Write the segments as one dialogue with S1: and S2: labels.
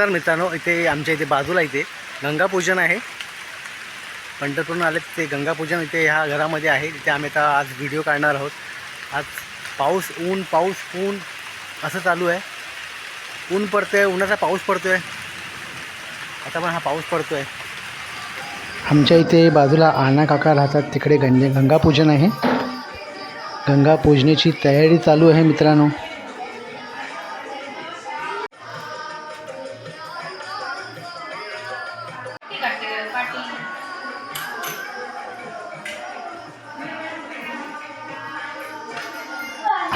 S1: नमस्कार मित्रांनो इथे आमच्या इथे बाजूला इथे गंगापूजन आहे. पंढरपूरून आले ते गंगापूजन इथे ह्या घरामध्ये आहे. तिथे आम्ही आता आज व्हिडिओ काढणार आहोत. आज पाऊस ऊन पाऊस ऊन असं चालू आहे. ऊन पडतो आहे उन्हाचा पाऊस पडतो आहे आता पण हा पाऊस पडतो आहे आमच्या इथे बाजूला आना काका राहतात तिकडे गंजे गंगापूजन आहे. गंगापूजनेची तयारी चालू आहे मित्रांनो.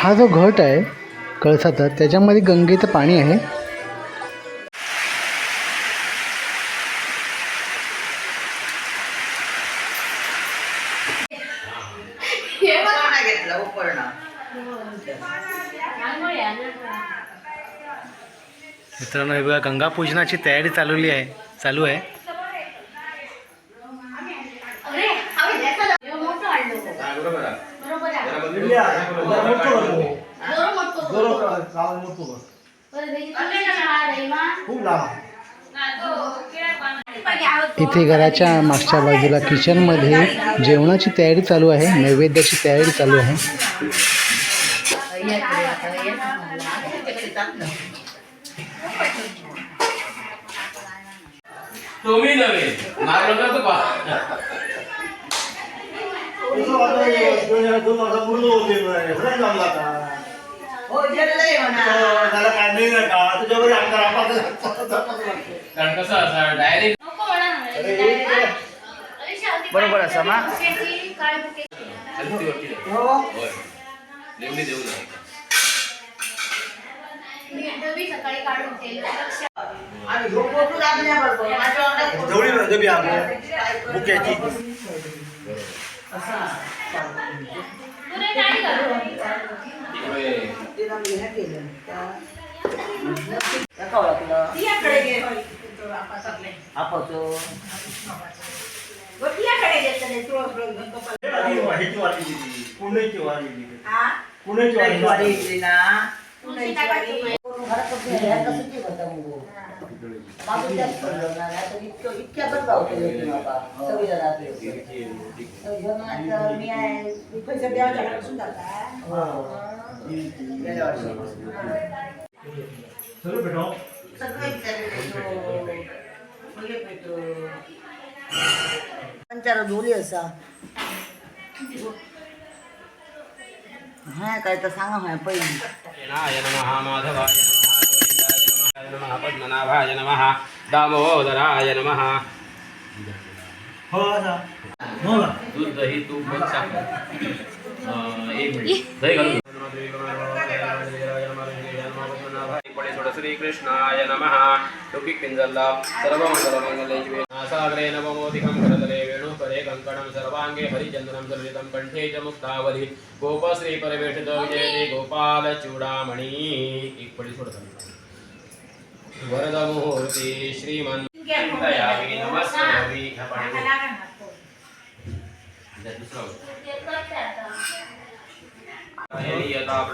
S1: हा जो घट आहे कळसाचा त्याच्यामध्ये गंगेचं पाणी आहे. मित्रांनो हे बघा गंगापूजनाची तयारी चालवली आहे चालू आहे. इथे घराच्या मागच्या बाजूला किचनमध्ये जेवणाची तयारी चालू आहे नैवेद्याची तयारी चालू आहे.
S2: हो
S3: कारण कसं असं डायरेक्ट
S2: बरोबर असा ना? हो. अंगात
S1: बुक्याची
S2: तिला मी केलं त्या- त्या का ओळखलं? आपाचं. पुण्याची वारी इथली ना करून घरात कसं कसं ते होतं मग? बाबू जास्त पडलं ना, नाहीतर इतकं- इतक्या पण गावतो येतो बाबा. सगळी जण आपले. तर ह्यो म्हणायचं, मी आहे, मी पैसे द्यायला लागला जाता. गेल्या वर्षी. सगळं इत्यादी भेटतो. मुली भेटतो. पंचारा दोरी असा हा काय तर सांगा हा पहिली
S3: नाय नमः माधवाय नमः गोविंदाय नमः नमः पद्मनाभाय नमः दामोदराय नमः दूध दही तूप मध साखर अं, एक मिनिट दही घालून श्रीकृष्णाय नमः लौकिक पिंजल्ला सर्वमंगलमंगले शिवे नासाग्रे नवमोदिकं करतले वेणुकरे कङ्कणं सर्वाङ्गे हरिचन्दनं सर्वितं कण्ठे च मुक्तावली गोपश्री परवेष्टित विजयते गोपाल चूडामणी एक श्रीमन् चिंतयामि नमस्करोमि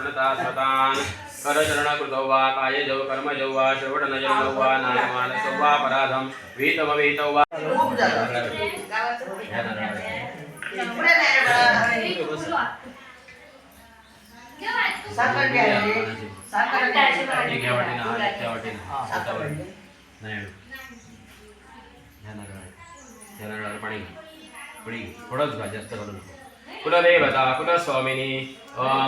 S3: प्रणता करचरणकृतौ वा कायजौ कर्मजौ वा श्रवणनजनौ वा नायमानसौ वा पराधं वीतमवीतौ वा
S2: खूप झालं
S3: ह्या नारळाला.
S2: पुढे नाही बघा. साखर घ्यायची साखर घ्यायची
S3: एक ह्या वाटीनं, हा एक त्या वाटीनं.
S2: हा,
S3: स्वतः
S2: साखर
S3: वाटी.
S2: घ्यायची.
S3: नाही अडू. ह्या नारळाला. ह्या नारळाला पाणी घे. पाणी घे. थोडंच घा जास्त घालू नको कुलदेवता कुलस्वामिनी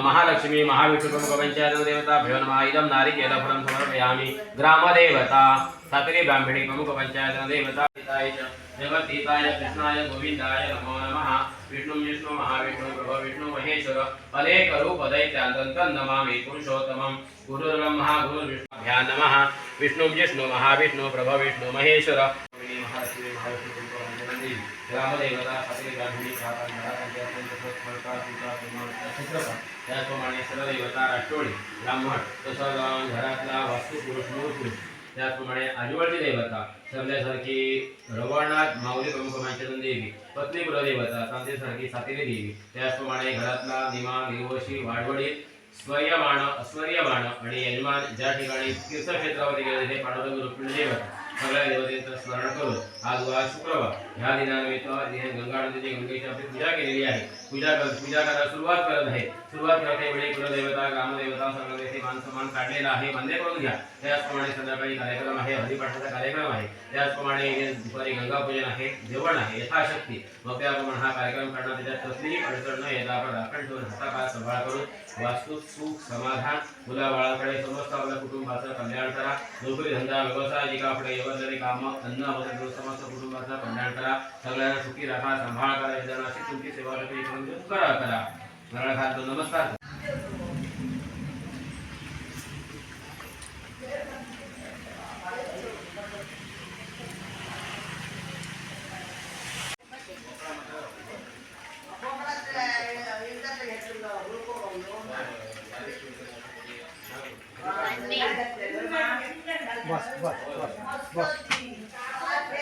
S3: महालक्ष्मी महाविष्णुप्रमुख पंचायत देवता भ्यो नमः। इदं नारिकेलफलं समर्पयामि। ग्रामदेवता सातरी ब्राह्मणी प्रमुख पंचायत देवता हिताय च जगतीताय कृष्णाय गोविंदाय नमो नमः। विष्णु विष्णु, महाविष्णु प्रभो विष्णु महेश्वर। अनेक रूप दैत्यादन्तं नमामि पुरुषोत्तमं गुरुर्ब्रह्मा, गुरुर्विष्णुभ्या नमः। विष्णु विष्णु, महाविष्णु प्रभो विष्णु महेश्वर। ग्रामदेवता सातरी ब्राह्मणी चित्रपट त्याचप्रमाणे सरदैवता राष्ट्रोळी ब्राह्मण तसं घरातला वास्तू पुरुष मूळ त्याचप्रमाणे आजूबाजूची देवता सरल्यासारखी रवळनाथ माऊली प्रमुख पंचदन देवी पत्नी कुलदेवता तांतेसारखी सातेरी देवी त्याचप्रमाणे घरातला निमा निर्वशी वाडवडी स्वर्यमाण अस्वर्यमाण आणि यजमान ज्या ठिकाणी तीर्थक्षेत्रामध्ये गेले तिथे पांडुरंग रुक्मिणी देवता सगळ्या देवतेचं स्मरण करून आज वा शुक्रवार. ह्या दिनानिमित्त गंगा नदीची गंगेची आपली पूजा केलेली आहे. पूजा कर पूजा करायला सुरुवात करत आहे. सुरुवात करते वेळी कुलदेवता ग्रामदेवता सर्व तेथे मान सन्मान काढलेला आहे. मान्य करून घ्या. त्याचप्रमाणे संध्याकाळी कार्यक्रम आहे हरिपाठाचा कार्यक्रम आहे. त्याचप्रमाणे दुपारी गंगापूजन आहे जेवण आहे यथाशक्ती. मग त्याप्रमाणे हा कार्यक्रम करणार. त्याच्यात कसलीही अडचण न येता आपण राखण ठेवून हातापाय सांभाळ करून वास्तू सुख समाधान मुलाबाळाकडे समस्त आपल्या कुटुंबाचं कल्याण करा. नोकरी धंदा व्यवसाय जी का आपले येवरलेले कामं अन्न वगैरे करून कुटुंबाचा भंडार करा सगळ्यांना सुखी राहा सांभाळ करा यजन तुमची सेवा करा करा. नमस्कार
S1: बस बस बस बस
S2: गौराचू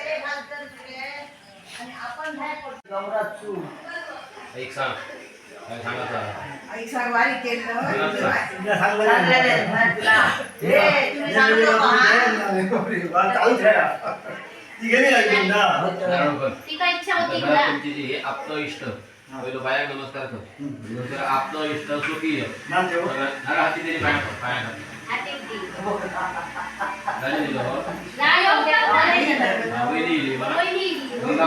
S3: एक सांग काय सांगत आहे?
S2: आई वारी केलं
S1: तुला सांगलं
S2: चांगलं
S1: नाही.
S2: आहे, हा, तुला. हे, तुम्ही सांगतो का, हा?
S1: चालूच राहा. ती गेली ना घेऊन जा.
S3: नारळ कर.
S4: ती काय इच्छा होती
S3: घरात
S4: तुला
S3: तुमची जी आहे, आपलं इष्ट पहिलं बाया नमस्कार कर नंतर आपलं इष्ट
S1: ठेव.
S3: नारळ हाती दिली पाया पाया.
S4: हाती.
S3: झाली दिलं.
S4: नाही नाही.
S3: वहिनी. गंगा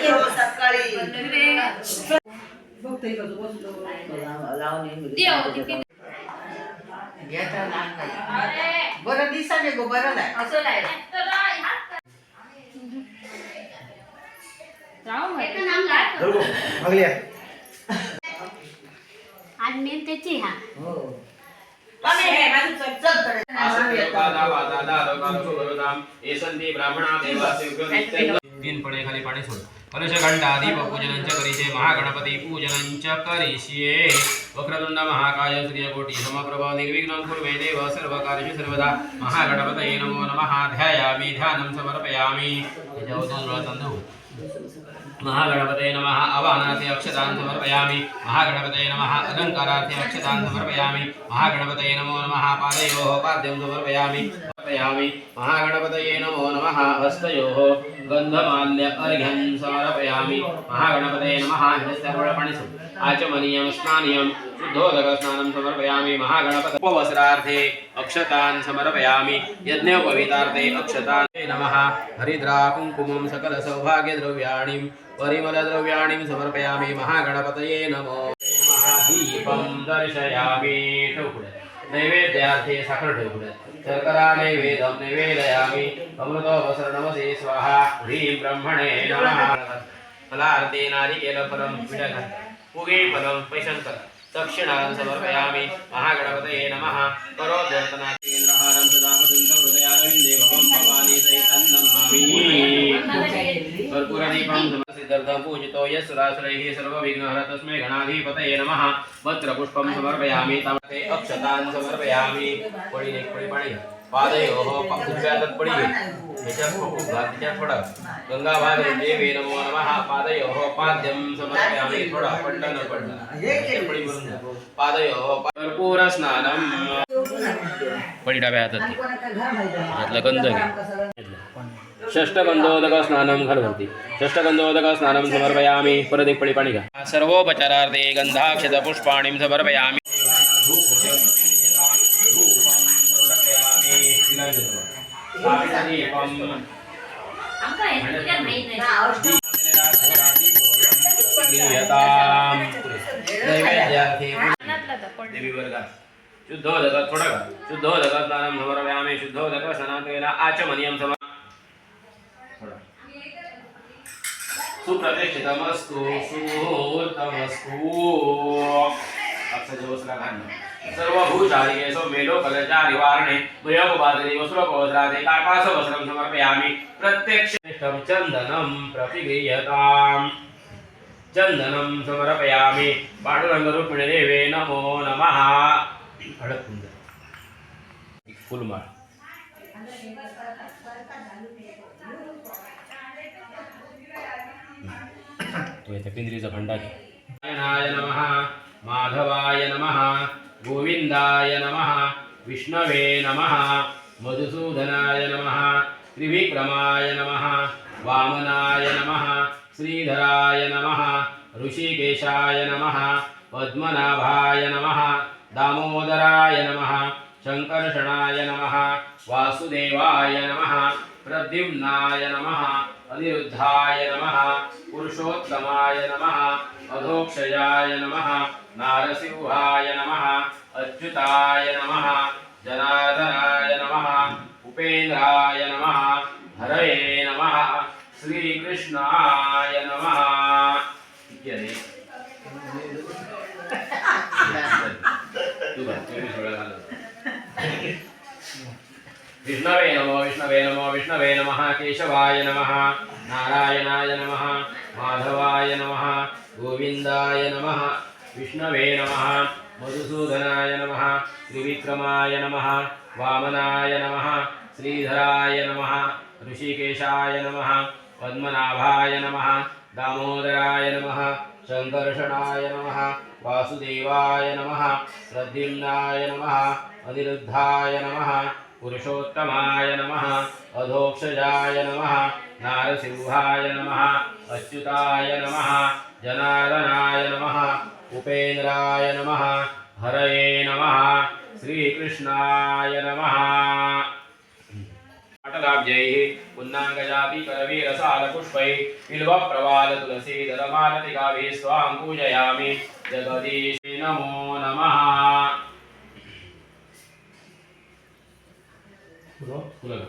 S2: आणि सकाळी नाही. बरं दिसाने गो बरं नाही
S4: असं नाही. आज मेन त्याची हा
S3: तीन पडे खाली पाणी सोड कलश घंटा दीप महागणपती पूजनांच्या करीशिये वक्रतुंड महाकाय सूर्यकोटी समप्रभा निर्विघ्नं कुर्मे देव सर्वकार्येषु सर्वदा। महागणपतये नमो नमः। ध्यायामि ध्यानं समर्पयामि। याच्यावर दोन महागणपतये नमः। अवानार्थे अक्षतान् समर्पयामि। महागणपतये नमः। अलङ्कारार्थे अक्षतान् समर्पयामि। महागणपतये नमो नमः। पादयोः पाद्यं समर्पयामि। समर्पयामि। महागणपतये नमो नमः। हस्तयोः गन्धमाल्य अर्घ्यं समर्पयामि महागणपते नमः सर्वपाणि आचमनीयं स्नानीयं शुद्धोदकस्नानं समर्पयामि। महागणपत उपवस्त्रार्थे अक्षतान् समर्पयामि। यज्ञोपवीतार्थे अक्षतान् नमः। हरिद्रा कुङ्कुमं सकलसौभाग्यद्रव्याणि परिमलद्रव्याणि समर्पयामि। महागणपतये नमो दीपं दर्शयामि। नैवेद्यार्थे साखर ठोकुळे शर्कराणे वेदं निवेदयामि। अमृतोपसरणमसे स्वाहा। ह्रीं ब्रह्मणे नमः। फलार्थे नारिकेलफलं विडघ पुगे फलं पैशंकर दक्षिणां समर्पयामि। महागणपतये नमः। करोद्वर्तनाथेन्द्रहारं सदा वसन्त हृदयारविन्दे भवं भवानी सहितं नमामि। पूजितो यस्सुरासुरैः सर्वविघ्नहर तस्मै गणाधिपतये नमः। भद्रपुष्पं समर्पयामि तमते अक्षतान् समर्पयामि. पादयोः प- उजव्या हातात पळी घे त्याच्यात थोडा गंगा देवे नमो नमः। पादयोः पाद्यं समर्पयामि। थोडा पडला न पडला. पादयोः प- कर्पूर स्नानम पळी डाव्या हातात घे. यातलं गंध घे. षष्टगंधोदक स्नानं घरवन्ति। षष्टगंधोदक स्नानं समर्पयामि। परत एक पळी पाणी घ्या सर्वोपचारार्थे गन्धाक्षत पुष्पाणिं समर्पयामि। शुद्धोदक थोडा का शुद्धोदक स्नानं समर्पयामि। शुद्धोदक स्नानेन आचमनीयं समर् थोडा सुप्रतिष्ठितमस्तु सुहूर्तमस्तु अक्षजोसला घालणं सर्वभूषादिके सौम्ये लोकलज्जा निवारणे भयोपवादने वस्त्रोपवस्त्रादे कार्पास समर्पयामि। प्रत्यक्षं चन्दनं प्रतिगृह्यताम् चन्दनं समर्पयामि। पांडुरङ्गरुक्मिणीदेवे नमो नमः। हळद फुलमाळ। तो याच्या पिंजरीचा भंडा घे. नमः माधवाय नमः गोविंदाय नमः विष्णवे नमः मधुसूदनाय नमः त्रिविक्रमाय नमः वामनाय नमः श्रीधराय नमः ऋषिकेशाय नमः पद्मनाभाय नमः दामोदराय नमः शङ्कर्षणाय नमः वासुदेवाय नमः प्रद्युम्नाय नमः अनिरुद्धाय नमः पुरुषोत्तमाय नमः अधोक्षयाय नमः नारसिंहाय नमः अच्युताय नमः जनार्दनाय नमः उपेन्द्राय नमः हरये नमः श्रीकृष्णाय नमः। इत्यादी विष्णवे नमो विष्णवे नमो विष्णवे नमः केशवाय नमः नारायणाय नमः। माधवाय नमः गोविन्दाय नमः विष्णवे नमः मधुसूदनाय नमः त्रिविक्रमाय नमः वामनाय नमः श्रीधराय नमः ऋषिकेशाय नमः पद्मनाभाय नमः दामोदराय नमः शङ्कर्षणाय नमः वासुदेवाय नमः प्रद्युम्नाय नमः अनिरुद्धाय नमः पुरुषोत्तमाय नमः अधोक्षजाय नमः नारसिंहाय नमः अच्युताय नमः जनार्दनाय नमः उपेन्द्राय नमः हरये नमः श्रीकृष्णाय नमः। अटलाब्जैः पुन्नाङ्गजापि करवीरसालपुष्पैः बिल्वप्रवालतुलसीदलमालतिकाभिः स्वां पूजयामि। जगदीशे नमो नमः। पुढं.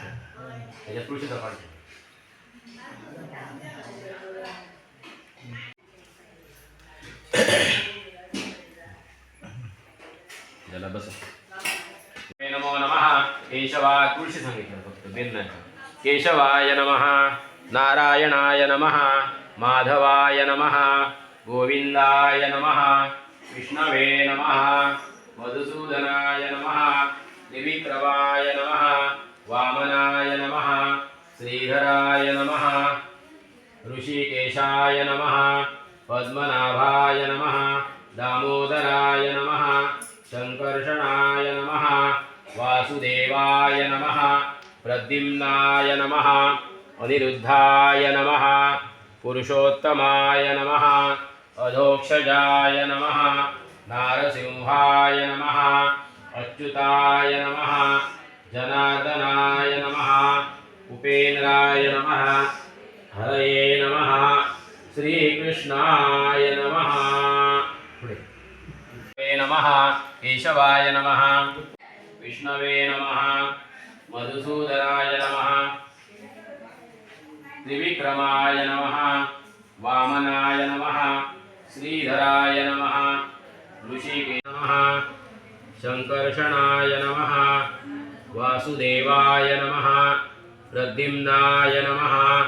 S3: त्याच्यात तुळशीचा पाठ ठेव. त्याला बस. नमो नम. केशवा तुळशी सांगितलं फक्त भिन्न केशवाय नम नारायणाय नम माधवाय नम गोविंदाय नम विष्णवे नम मधुसूदनाय नम त्रिविक्रमाय नम वामनाय नमः श्रीधराय नमः ऋषिकेशाय नमः पद्मनाभाय नमः दामोदराय नमः शङ्कर्षणाय नमः वासुदेवाय नमः प्रद्युम्नाय नमः अनिरुद्धाय नमः पुरुषोत्तमाय नमः अधोक्षजाय नमः नारसिंहाय नमः अच्युताय नमः जनार्दनाय नमः उपेन्द्राय नमः हरये नमः श्रीकृष्णाय नमः पुढे विष्णवे नमः केशवाय नमः विष्णवे नमः मधुसूदनाय नमः त्रिविक्रमाय नमः वामनाय नमः श्रीधराय नमः ऋषिके नमः शङ्कर्षणाय नमः वासुदेवाय नमः। प्रद्युम्नाय नमः।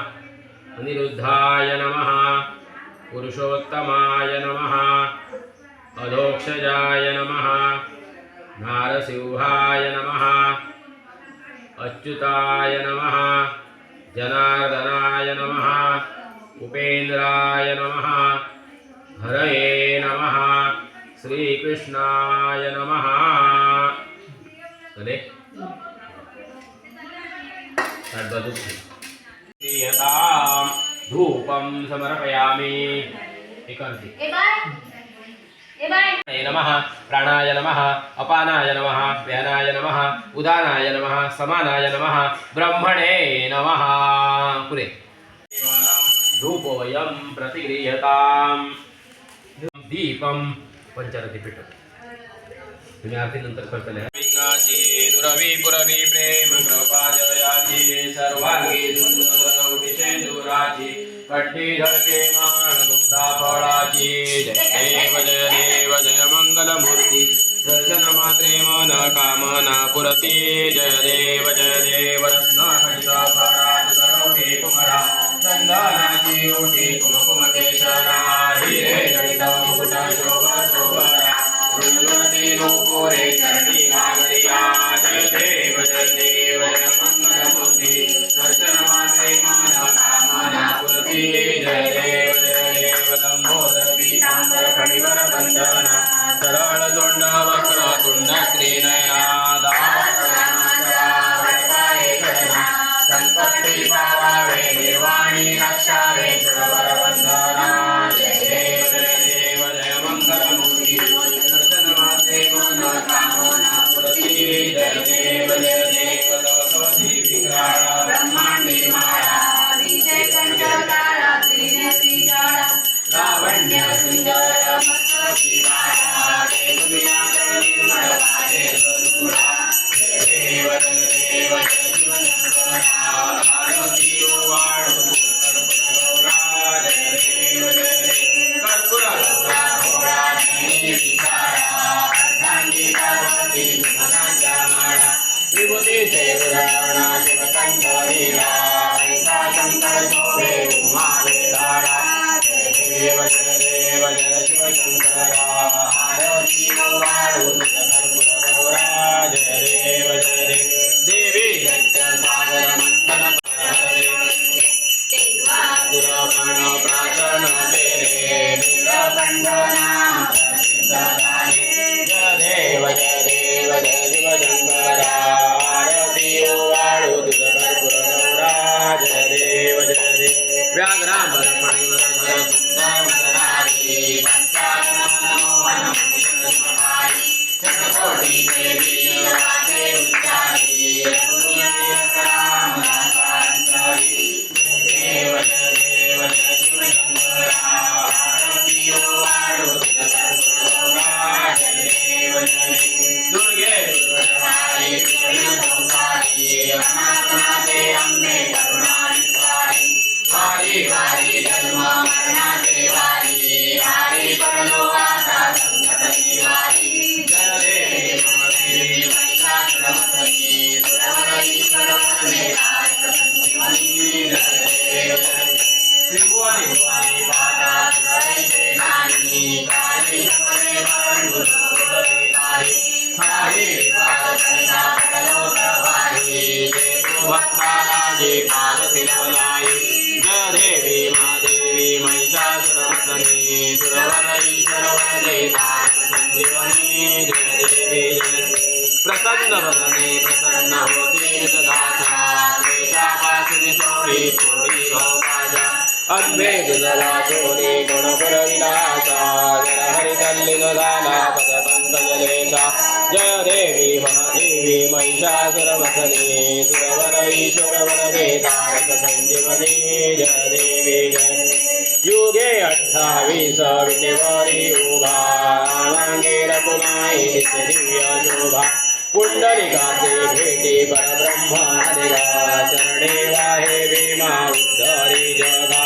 S3: अनिरुद्धाय नमः। पुरुषोत्तमाय नमः। अधोक्षजाय नमः। नारसिंहाय नमः। अच्युताय नमः। जनार्दनाय नमः। उपेन्द्राय नमः। हरये नमः। श्रीकृष्णाय नमः। चले षड्बदु प्रियतां धूपं समर्पयामि। नमः प्राणाय नमः अपानाय नमः व्यानाय नमः उदानाय नमः समानाय नमः ब्रह्मणे नमः। पुरे। धूपोऽयं प्रतिगृह्यताम्। दीपं पंचरथी पिठ तुम्ही आरती नंतर करतले कृष्णाची दुरवी पुरवी प्रेम कृपा जयाची सर्वांगी सुंदर सेंदुराची कट्टी धडके मान फळाची. जय देव जय देव जय मंगल मूर्ती दर्शन मात्रे मन कामना पुरती. जय देव जय देव रत्न कुमरा चंदनाची ओटी कुमकुम केशरा. हिरे जडित मुकुट शोभ शोभरा துள்ளுதில் ஒவ்வொரு கரணி மாதிரியா पार्वती सुमनाच्या माळा विभूतीचे उदाहरणा शिवकंठ लीला ऐसा शंकर शोभे देव प्रसन्न वदने प्रसन्न होते दाता क्लेशापासून सोडी सोडी भवकाजा अंबे दुधवा चोरी गुणपुर विलासा हरि तल्लीन झाला पद पंकजलेशा जय देवी महादेवी महिषासुरवसनी सुरवर ईश्वर वरदे तारक संजीवनी जय देवी जय युगे अठ्ठावीस विटेवरी उभा रामांगे रकुमाई दिव्य शोभा पुंडलिकाचे भेटी परब्रह्मा आदिगा चरणे वाहे भीमा उद्धरी जगा।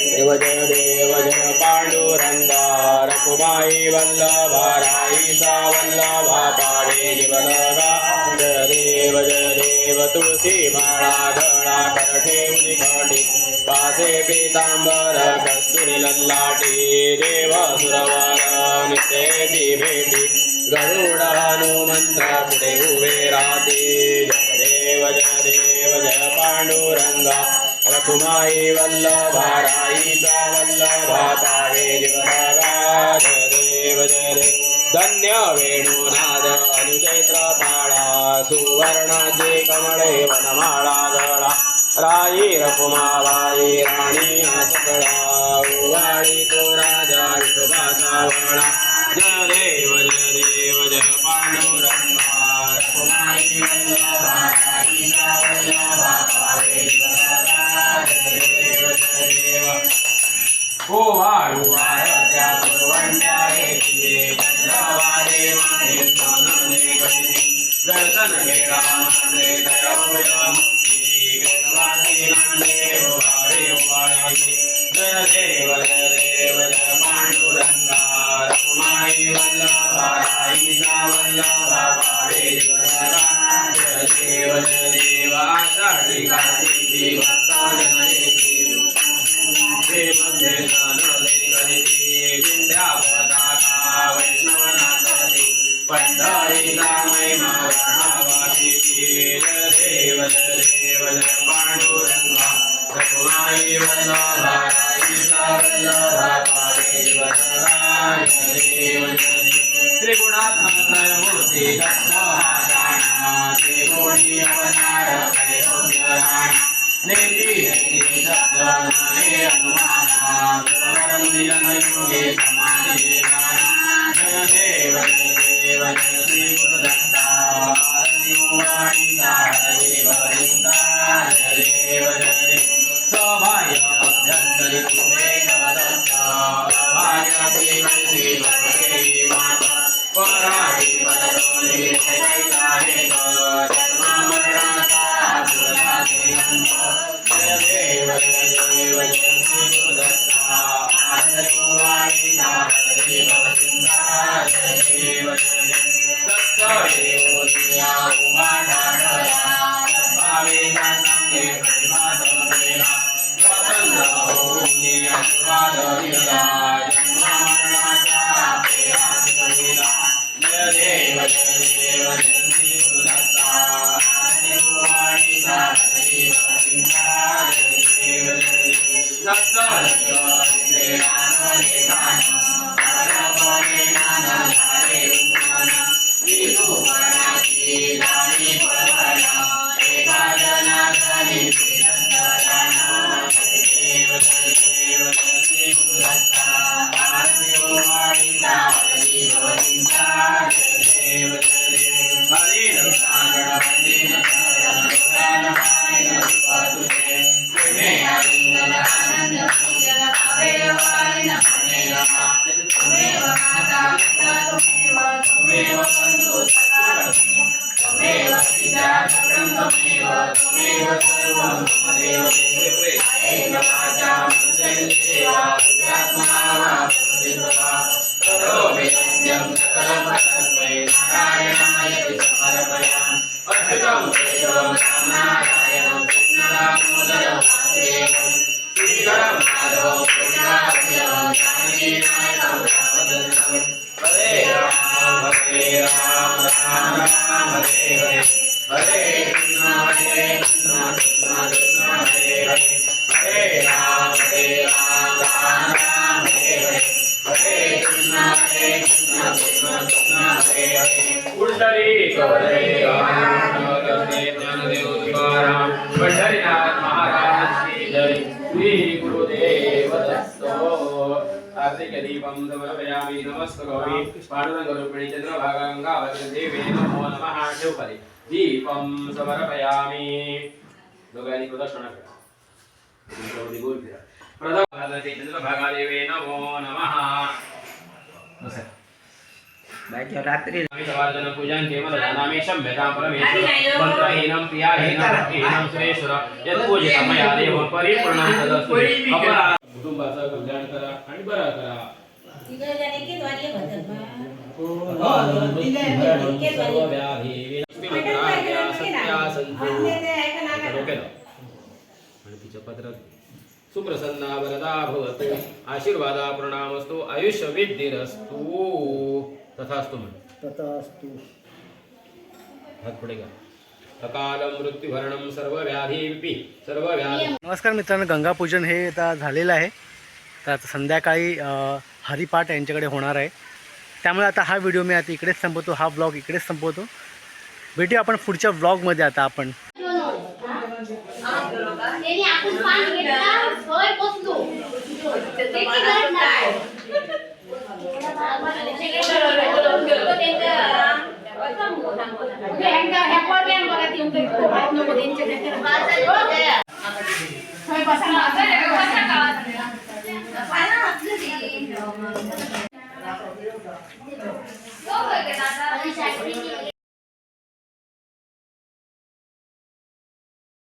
S3: देव जय देव जय पांडुरंगा रघुमाई वल्लभा राईसा वल्लभा पावे जीवनगा। जय देव जय देव तुळसी माळा धळा करठे ठेवली काठी पासे पीतांबर कस्तुरी लल्लाटी देव सुरवर नित्येती भेटी गरुड हनुमंत पुढे उभे राहते जय देव जय देव जय पांडुरंगा रकुमाई वल्लभा राईचा वल्लभा पावे जीवनगा जय देव जय देव धन्य राई रकुमाबाई राणी सकळा उवाळी तो राजा विठोबाचा वळा जय देव जय देव जय पांडुरंगा रकुमाई देव ओ वाळू वाळत्या चंद्रवारे माने देव देव पांडुरंगा रघुमाई वल्लभाई वल्लभा देव देवा साधिका देवी भक्ता जनयती త్రిగుణాత్మకమూర్తి పట్టుకం కేశవం నారాయణం కృష్ణరామోదరం వాసుదేవం देवे नमो नमः ठेवपरी दीपम समर्पयामी. दोघांनी प्रदक्षिणा करा बोल फिरा. नमः
S2: रात्री
S3: पूजन केवलदानामि शम्यतां परमेश्वर. मन्त्रहीनं क्रियाहीनं भक्तिहीनं सुरेश्वर. यत्पूजितं मया देव परिपूर्णं तदस्तु. अपरा कुटुंबाचं कल्याण करा आणि बरा करा. गणपतीच्या पत्रात सुप्रसन्ना वरदा भवतु आशीर्वादा प्रणामस्तु आयुष्य विद्धिरस्तु तथास्तु म्हण तथास्तु हात पुढे व्याधी
S1: नमस्कार मित्रांनो गंगापूजन हे आता झालेलं आहे. तर संध्याकाळी हरिपाठ यांच्याकडे होणार आहे. त्यामुळे आता हा व्हिडिओ मी आता इकडेच संपवतो हा ब्लॉग इकडेच संपवतो. भेटू आपण पुढच्या ब्लॉगमध्ये आता आपण.
S4: તો કે દાદા